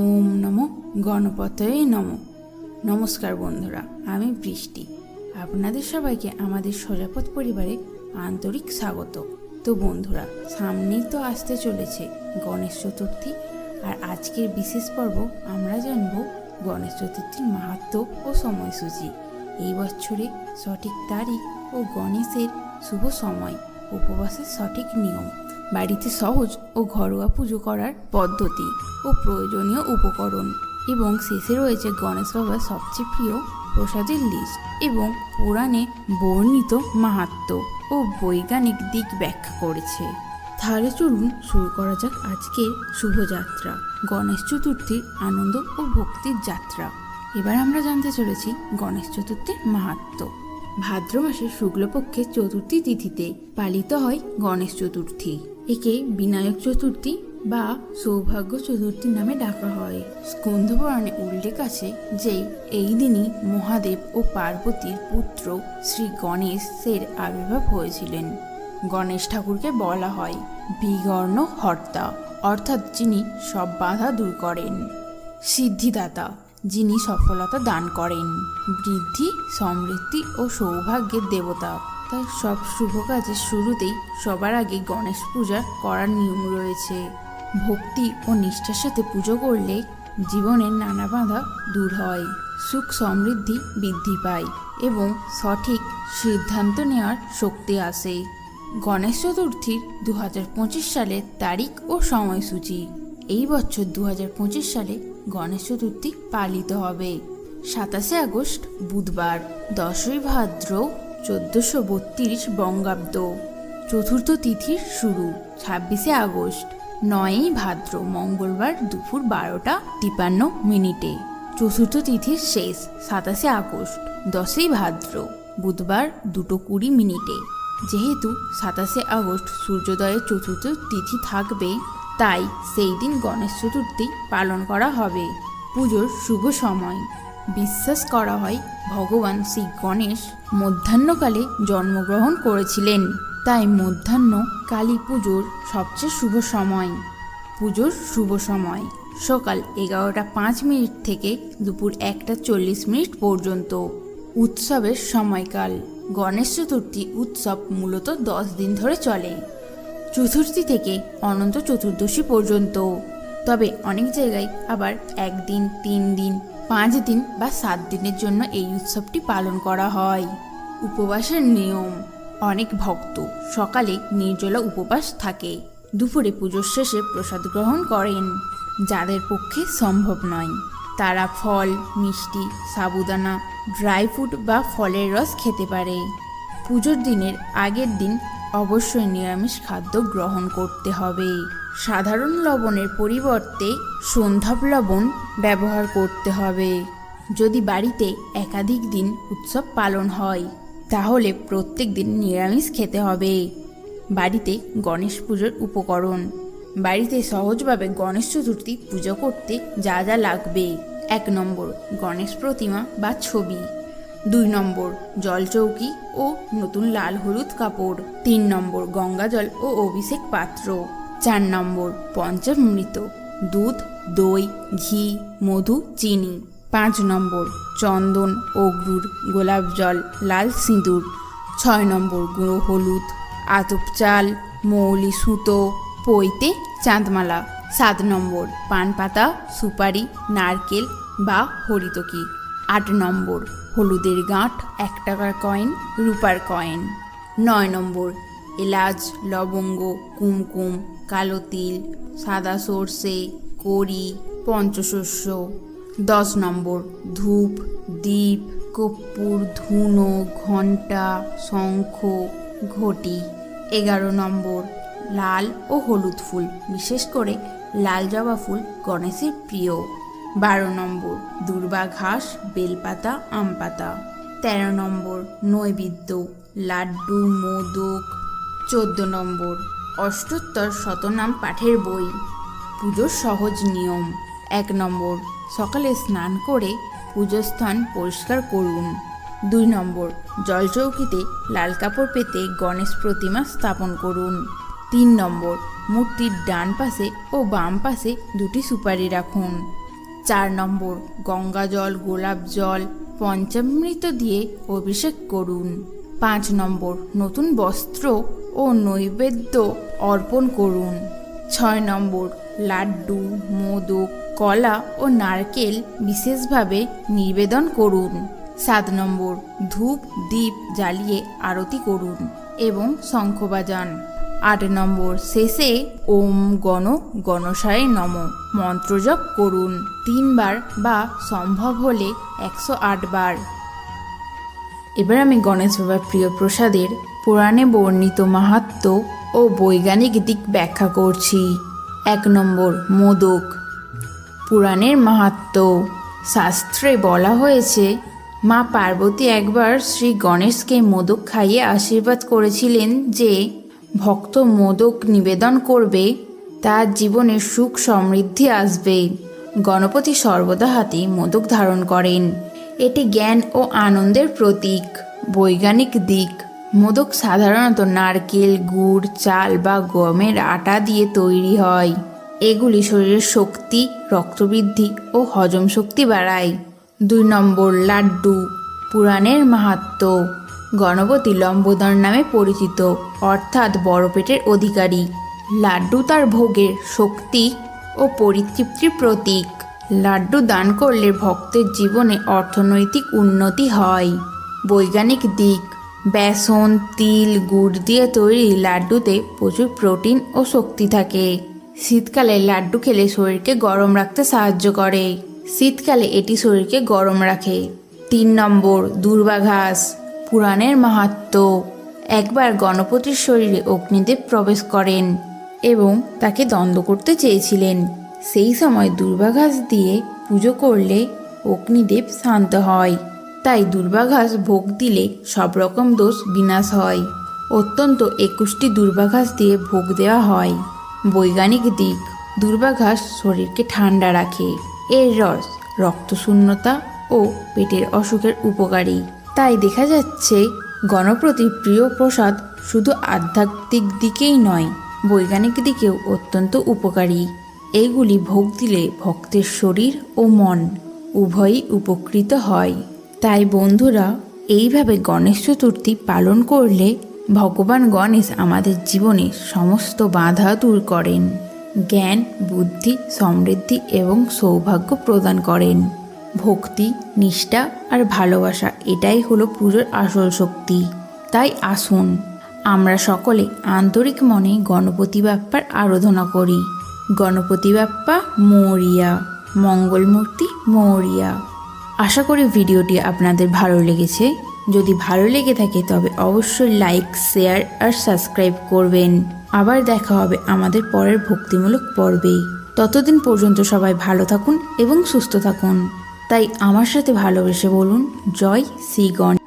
ওম নমো গণপতয়ে নমো। নমস্কার বন্ধুরা, আমি বৃষ্টি। আপনাদের সবাইকে আমাদের সোজাপথ পরিবারে আন্তরিক স্বাগত। তো বন্ধুরা, সামনেই তো আসতে চলেছে গণেশ চতুর্থী, আর আজকের বিশেষ পর্ব আমরা জানব গণেশ চতুর্থীর মাহাত্ম ও সময়সূচি। এই বছরে সঠিক তারিখ ও গণেশের শুভ সময়, উপবাসের সঠিক নিয়ম। বাড়িতে সহজ ও ঘরোয়া পুজো করার পদ্ধতি ও প্রয়োজনীয় উপকরণ এবং শেষে রয়েছে গণেশ বাবার সবচেয়ে প্রিয় প্রসাদের লিস্ট এবং পুরাণে বর্ণিত মাহাত্ম ও বৈজ্ঞানিক দিক ব্যাখ্যা করেছে। তাহলে চলুন শুরু করা যাক আজকের শুভযাত্রা, গণেশ চতুর্থীর আনন্দ ও ভক্তির যাত্রা। এবার আমরা জানতে চলেছি গণেশ চতুর্থীর মাহাত্ম। ভাদ্র মাসের শুক্লপক্ষের চতুর্থী তিথিতে পালিত হয় গণেশ চতুর্থী। একে বিনায়ক চতুর্থী বা সৌভাগ্য চতুর্থী নামে ডাকা হয়। স্কন্ধ পুরাণে উল্লেখ আছে যে এই দিনই মহাদেব ও পার্বতীর পুত্র শ্রী গণেশের আবির্ভাব হয়েছিলেন। গণেশ ঠাকুরকে বলা হয় বিগর্ণ হর্তা, অর্থাৎ যিনি সব বাধা দূর করেন। সিদ্ধিদাতা, যিনি সফলতা দান করেন। বৃদ্ধি, সমৃদ্ধি ও সৌভাগ্যের দেবতা। তাই সব শুভ কাজের শুরুতেই সবার আগে গণেশ পূজা করার নিয়ম রয়েছে। ভক্তি ও নিষ্ঠার সাথে পুজো করলে জীবনের নানা বাধা দূর হয়, সুখ সমৃদ্ধি বৃদ্ধি পায় এবং সঠিক সিদ্ধান্ত নেওয়ার শক্তি আসে। গণেশ চতুর্থীর দু হাজার পঁচিশ সালের তারিখ ও সময়সূচি। এই বছর দু হাজার পঁচিশ সালে গণেশ চতুর্থী পালিত হবে। সাতাশে আগস্ট বুধবার, দশই ভাদ্র চোদ্দশো বত্রিশ বঙ্গাব্দ। চতুর্থ তিথির শুরু, ছাব্বিশে আগস্ট। নয়ই ভাদ্র, মঙ্গলবার দুপুর বারোটা তিপান্ন মিনিটে। চতুর্থ তিথির শেষ, সাতাশে আগস্ট, দশই ভাদ্র, বুধবার দুটো কুড়ি মিনিটে। যেহেতু সাতাশে আগস্ট সূর্যোদয়ের চতুর্থ তিথি থাকবে, তাই সেই দিন গণেশ চতুর্থী পালন করা হবে। পুজোর শুভ সময়। বিশ্বাস করা হয় ভগবান শ্রী গণেশ মধ্যাহ্নকালে জন্মগ্রহণ করেছিলেন। তাই মধ্যাহ্ন কালী পুজোর সবচেয়ে শুভ সময়। পুজোর শুভ সময় সকাল এগারোটা পাঁচ মিনিট থেকে দুপুর একটা চল্লিশ মিনিট পর্যন্ত। উৎসবের সময়কাল গণেশ চতুর্থী উৎসব মূলত দশ দিন ধরে চলে। চতুর্থী থেকে অনন্ত চতুর্দশী পর্যন্ত। তবে অনেক জায়গায় আবার একদিন, তিন দিন পাঁচ দিন বা সাত দিনের জন্য এই উৎসবটি পালন করা হয়। উপবাসের নিয়ম, অনেক ভক্ত সকালে নির্জলা উপবাস থাকে। দুপুরে পুজোর শেষে প্রসাদ গ্রহণ করেন, যাদের পক্ষে সম্ভব নয়। তারা ফল, মিষ্টি, সাবুদানা, ড্রাই ফ্রুট বা ফলের রস খেতে পারে। পুজোর দিনের আগের দিন অবশ্যই নিরামিষ খাদ্য গ্রহণ করতে হবে। সাধারণ লবণের পরিবর্তে সন্ধ্যাপ লবণ ব্যবহার করতে হবে। যদি বাড়িতে একাধিক দিন উৎসব পালন হয়, তাহলে প্রত্যেক দিন নিরামিষ খেতে হবে। বাড়িতে গণেশ পুজোর উপকরণ। বাড়িতে সহজভাবে গণেশ চতুর্থী পুজো করতে যা যা লাগবে। এক নম্বর, গণেশ প্রতিমা বা ছবি। দুই নম্বর জলচৌকি ও নতুন লাল হলুদ কাপড়। তিন নম্বর গঙ্গাজল ও অভিষেক পাত্র। চার নম্বর পঞ্চামৃত দুধ, দই, ঘি, মধু, চিনি। পাঁচ নম্বর, চন্দন, অগ্রুর, গোলাপ জল, লাল সিঁদুর। ছয় নম্বর, গুঁড়ো হলুদ, আতপ চাল, মৌলি সুতো, পৈতে চাঁদমালা। সাত নম্বর, পান পাতা, সুপারি, নারকেল বা হরিতকি। আট নম্বর, হলুদের গাঁট, এক টাকার কয়েন, রূপার কয়েন। নয় নম্বর এলাচ, লবঙ্গ, কুমকুম, কালো তিল, সাদা সর্ষে, কড়ি, পঞ্চশস্য। দশ নম্বর, ধূপ, দ্বীপ কর্পূর ধুনো, ঘণ্টা, শঙ্খ, ঘটি। এগারো নম্বর, লাল ও হলুদ ফুল, বিশেষ করে লাল জবা ফুল গণেশের প্রিয়। বারো নম্বর, দুর্বা ঘাস, বেলপাতা আম পাতা তেরো নম্বর, নৈবেদ্য, লাড্ডু, মোদক চোদ্দ নম্বর। অষ্টোত্তর শতনাম পাঠের বই। পুজোর সহজ নিয়ম। এক নম্বর, সকালে স্নান করে পুজোস্থান পরিষ্কার করুন। দুই নম্বর, জলচৌকিতে লাল কাপড় পেতে গণেশ প্রতিমা স্থাপন করুন। তিন নম্বর, মূর্তির ডান পাশে ও বাম পাশে দুটি সুপারি রাখুন। চার নম্বর, গঙ্গা জল, গোলাপ জল, পঞ্চামৃত দিয়ে অভিষেক করুন। পাঁচ নম্বর, নতুন বস্ত্র ও নৈবেদ্য অর্পণ করুন। ছয় নম্বর, লাড্ডু, মোদক, কলা ও নারকেল বিশেষভাবে নিবেদন করুন। সাত নম্বর, ধূপ দ্বীপ জ্বালিয়ে আরতি করুন এবং শঙ্খ বাজান। আট নম্বর, শেষে ওম গণ গণসায় নম, মন্ত্রজপ করুন। তিনবার বা সম্ভব হলে একশো বার। এবার আমি গণেশ বাবার প্রিয় প্রসাদের পুরাণে বর্ণিত মাহাত্ম্য ও বৈজ্ঞানিক দিক ব্যাখ্যা করছি। এক নম্বর, মোদক। পুরাণের মাহাত্ম্য শাস্ত্রে বলা হয়েছে, মা পার্বতী একবার শ্রী গণেশকে মোদক খাইয়ে আশীর্বাদ করেছিলেন যে, ভক্ত মোদক নিবেদন করবে, তার জীবনে সুখ সমৃদ্ধি আসবে। গণপতি সর্বদা হাতে মোদক ধারণ করেন। এটি জ্ঞান ও আনন্দের প্রতীক, বৈজ্ঞানিক দিক। মোদক সাধারণত নারকেল, গুড়, চাল বা গমের আটা দিয়ে তৈরি হয়। এগুলি শরীরের শক্তি, রক্তবৃদ্ধি ও হজম শক্তি বাড়ায়। দুই নম্বর, লাড্ডু, পুরাণের মাহাত্ম্য গণপতি লম্বোদর নামে পরিচিত, অর্থাৎ বড় পেটের অধিকারী। লাড্ডু তার ভোগের শক্তি ও পরিতৃপ্তির প্রতীক। লাড্ডু দান করলে ভক্তের জীবনে অর্থনৈতিক উন্নতি হয়। বৈজ্ঞানিক দিক, বেসন, তিল, গুড় দিয়ে তৈরি লাড্ডুতে প্রচুর প্রোটিন ও শক্তি থাকে। শীতকালে লাড্ডু খেলে শরীরকে গরম রাখতে সাহায্য করে। শীতকালে এটি শরীরকে গরম রাখে। তিন নম্বর দুর্বাঘাস পুরাণের মাহাত্ম্য একবার গণপতির শরীরে অগ্নিদেব প্রবেশ করেন এবং তাকে দ্বন্দ্ব করতে চেয়েছিলেন। সেই সময় দুর্বাঘাস দিয়ে পুজো করলে অগ্নিদেব শান্ত হয়। তাই দুর্বাঘাস ভোগ দিলে সব রকম দোষ বিনাশ হয়। অত্যন্ত একুশটি দুর্বাঘাস দিয়ে ভোগ দেওয়া হয়। বৈজ্ঞানিক দিক, দুর্বাঘাস শরীরকে ঠান্ডা রাখে। এর রস রক্তশূন্যতা ও পেটের অসুখের উপকারী। তাই দেখা যাচ্ছে গণপ্রতি প্রিয় প্রসাদ শুধু আধ্যাত্মিক দিকেই নয়, বৈজ্ঞানিক দিকেও অত্যন্ত উপকারী। এইগুলি ভোগ দিলে ভক্তের শরীর ও মন উভয়ই উপকৃত হয়। তাই বন্ধুরা, এইভাবে গণেশ চতুর্থী পালন করলে ভগবান গণেশ আমাদের জীবনে সমস্ত বাধা দূর করেন, জ্ঞান, বুদ্ধি, সমৃদ্ধি এবং সৌভাগ্য প্রদান করেন। ভক্তি, নিষ্ঠা আর ভালোবাসা এটাই হলো পুজোর আসল শক্তি। তাই আসুন, আমরা সকলে আন্তরিক মনে গণপতি বাপ্পার আরাধনা করি। গণপতি বাপ্পা মৌরিয়া, মঙ্গলমূর্তি মৌরিয়া। আশা করি ভিডিওটি আপনাদের ভালো লেগেছে। যদি ভালো লেগে থাকে, তবে অবশ্যই লাইক, শেয়ার আর সাবস্ক্রাইব করবেন। আবার দেখা হবে আমাদের পরের ভক্তিমূলক পর্বে ততদিন পর্যন্ত সবাই ভালো থাকুন এবং সুস্থ থাকুন। তাই আমার সাথে ভালোবেসে বলুন, জয় শ্রী গণ